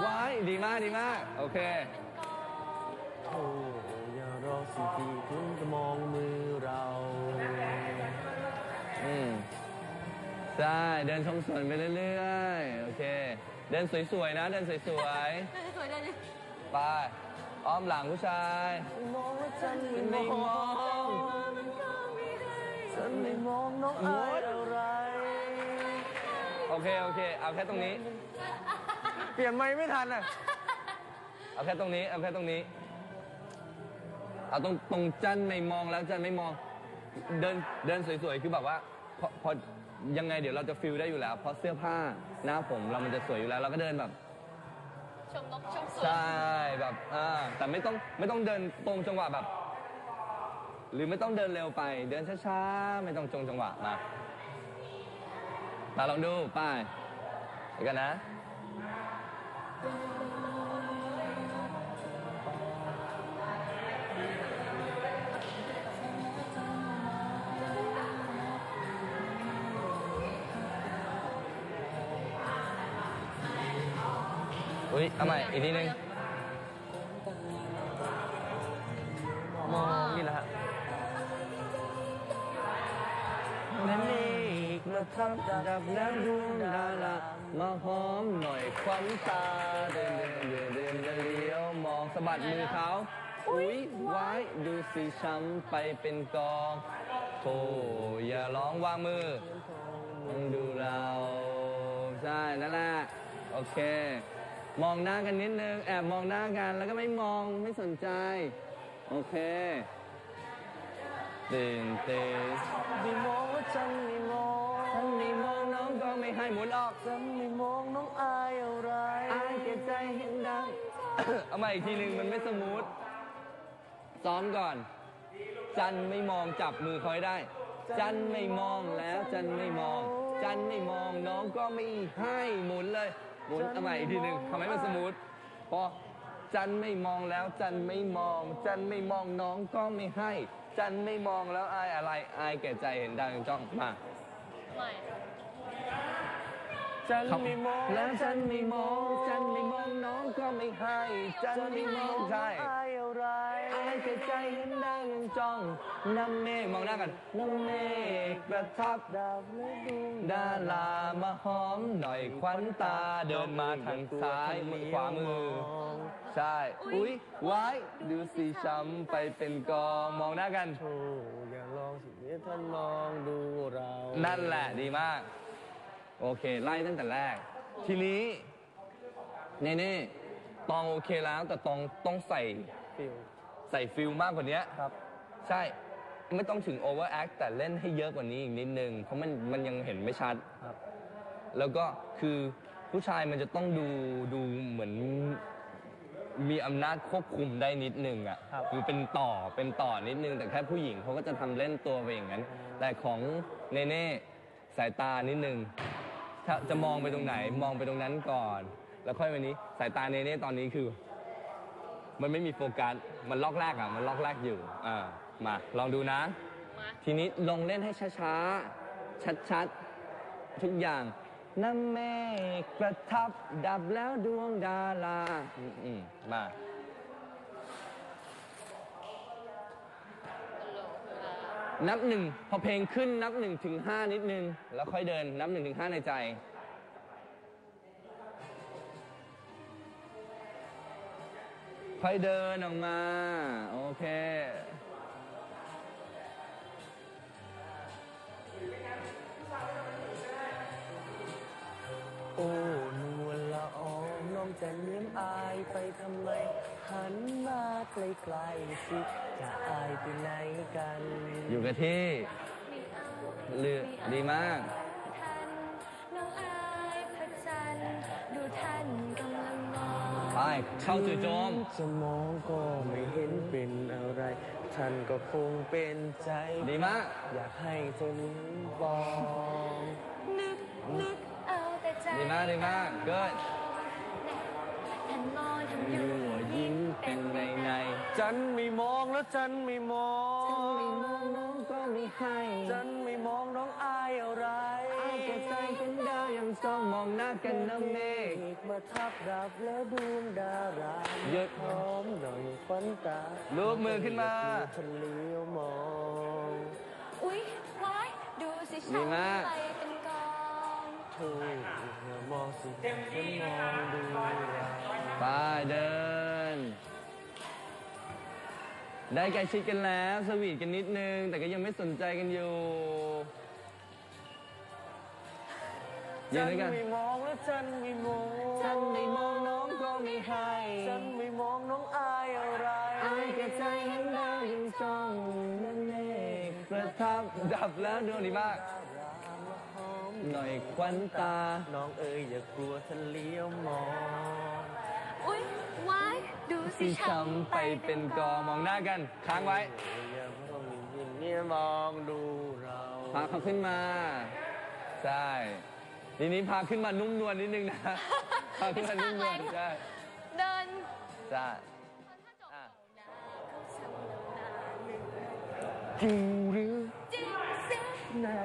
ไว้ดีมากดีมาก โอเคโอ้อย่ารอสิทีถึงจะมองมือเรา อืมใช่เดินชมสวนไปเรื่อยๆ โอเค เดินสวยๆนะ เดินสวยสวยได้ดิๆไปอ้อมหลังผู้ชายมองว่าฉันไม่ไม่มมอองงฉันไม่มองน้องอายอะไร โอเค โอเค เอาแค่ตรงนี้ เปลี่ยนไม่ไม่ทันอะ เอาแค่ตรงนี้ เอาแค่ตรงนี้ เอาตรงตรงจันไม่มองแล้วจันไม่มอง เดินเดินสวยๆ คือแบบว่าพอพอยังไงเดี๋ยวเราจะฟิลได้อยู่แล้ว เพราะเสื้อผ้าหน้าผมเรามันจะสวยอยู่แล้ว เราก็เดินแบบ ชมนกชมสวนใช่แบบอ่าแต่ไม่ต้องไม่ต้องเดินตรงจังหวะแบบ หรือไม่ต้องเดินเร็วไป เดินช้าๆ ไม่ต้องจงจังหวะมามาลองดูไป้ายไปกันนะ อุ้ยเอาใหม่อีกทีนึง องกระทับดับดับแล้วดวงดารามาหอมหน่อยควันตาเดินเดินเดินเดินเลี้ยวมองสะบัดมือเขาอุ้ยไว้ดูสิช้ำไปเป็นกองโธ่อย่าร้องว่ามือต้องดูเรา ใช่นั่นแหละโอเค มองหน้ากันนิดนึง แอบมองหน้ากันแล้วก็ไม่มองไม่สนใจ โอเคตื่นเต้นไม่มองว่าฉันไห้หมุนออกฉันไม่มองน้องอายอะไรอายแก่ใจเห็นดังเอามาอีกทีหนึ่งมันไม่สมูท ซ้อมก่อน จันไม่มองจับมือเขาให้ได้ จันไม่มองแล้วจันไม่มอง จันไม่มองน้องก็ไม่ให้หมุนเลย หมุนเอาใหม่อีกทีหนึ่งทำให้มันสมูทพอจันไม่มองแล้วจันไม่มอง จันไม่มองน้องก็ไม่ให้ จันไม่มองแล้วอายอะไรอายแก่ใจเห็นดังจ้องมา ใหม่ ฉันไม่มองแล้วจันไม่มองจันไม่มองน้องก็ไม่ให้จันไม่มองใช่อายอะไรอายแก่ใจเห็นได้ยังจ้องน้ำเมฆมองหน้ากันน้ำเมฆประทับดับและดวงดารามาหอมหน่อยควันตาเดินมาทางซ้ายมือขวามือ ใช่อุ้ยไว้ดูสีช้ำไปเป็นกองมองหน้ากันโอ้อย่าลองสิเนี่ยท่านมองดูเรา นั่นั่นแหละดีมาก โอเค ไล่ตั้งแต่แรก ทีนี้เน่เน่ตองโอเคแล้วแต่ตองต้องใส่ฟิลใส่ฟิลมากกว่านี้ครับ ใช่ไม่ต้องถึงโอเวอร์แอคแต่เล่นให้เยอะกว่านี้อีกนิดนึง เพราะมันมันยังเห็นไม่ชัดครับ แล้วก็คือผู้ชายมันจะต้องดูดูเหมือนมีอำนาจควบคุมได้นิดนึงอะครับ คือเป็นต่อเป็นต่อนิดนึง แต่แค่ผู้หญิงเขาก็จะทำเล่นตัวไปอย่างนั้น แต่ของเนเน่สายตานิดนึง ถ้าจะมองไปตรงไหนมองไปตรงนั้นก่อน แล้วค่อยวันนี้สายตาเนเน่ตอนนี้คือ มันไม่มีโฟกัสมันล็อกแรกอะมันล็อกแรกอยู่อ่ามาลองดูนะ มาทีนี้ลงเล่นให้ช้าๆ ชัดๆ ทุกอย่างน้ำเมฆประทับดับแล้วดวงดาราอืมๆมา นับหนึ่งพอเพลงขึ้นนับหนึ่งถึงห้านิดนึง แล้วค่อยเดินนับหนึ่งถึงห้าในใจ ค่อยเดินออกมา โอเค อายไปทำไม หันมาใกล้ๆสิจะอายไปไหนกัน อยู่กับที่เลือดีมากท่านน้องอายพระจันทร์ดูท่านกำลังมองไป เข้าจู่โจมจะมองก็ไม่เห็นเป็นอะไร ท่านก็คงเป็นใจ ดีมาก อยากให้เธอนี้บอกนึกนึกเอาแต่ใจ ดีมาก ดีมาก เกิดท่าน มองทำออยู่ยู่ยิ้มเป็นในในจันไม่มองแล้วจันไม่มองไม่มองน้องก็ไม่ให้จันไม่มองน้องอายอะไรอายแก่ใจเป็นดาวอย่างจ้องมองหน้ากันน้ำเมฆมาทับดับแล้วดวงดาราหยุดหอมหน่อยควันตารูปมือขึ้นมาฉันเลี้ยวมอง อุ๊ยว้ายดูสิดีฉันมากไปเป็นกองเธออย่ามองสิฉันมองดูเรา ไปเดิน ได้ใกล้ชิดกันแล้วสวีทกันนิดนึง แต่ก็ยังไม่สนใจกันอยู่ยืฉันนด้วยกัน ไม่มองและฉันไม่มองฉันไม่มองน้องก็ไม่ให้ฉันไม่มองน้องอายอะไรอายแค่ใจเห็นดาวยังจ้องนั่นเองประทับดับแล้วดวงดีมากดารามาหอมหน่อยควันตา น้องเอ๋ยอย่ากลัวฉันเลี้ยวมองอุ๊ยว้ายดู สิที่ฉันช้ำไปเป็นกอมองหน้ากัน ค้างไว้อย่ามองยินเนี่ยมองดูเราพาเขาขึ้นมา ใช่ทีนี้พาขึ้นมานุ่มนวลนิดนึงนะพาขึ้นมานุ่มนวลใช่เดินใช่ถ้าจบอะเขาฉันนานหนึ่งจริงหรือจริงสิแน่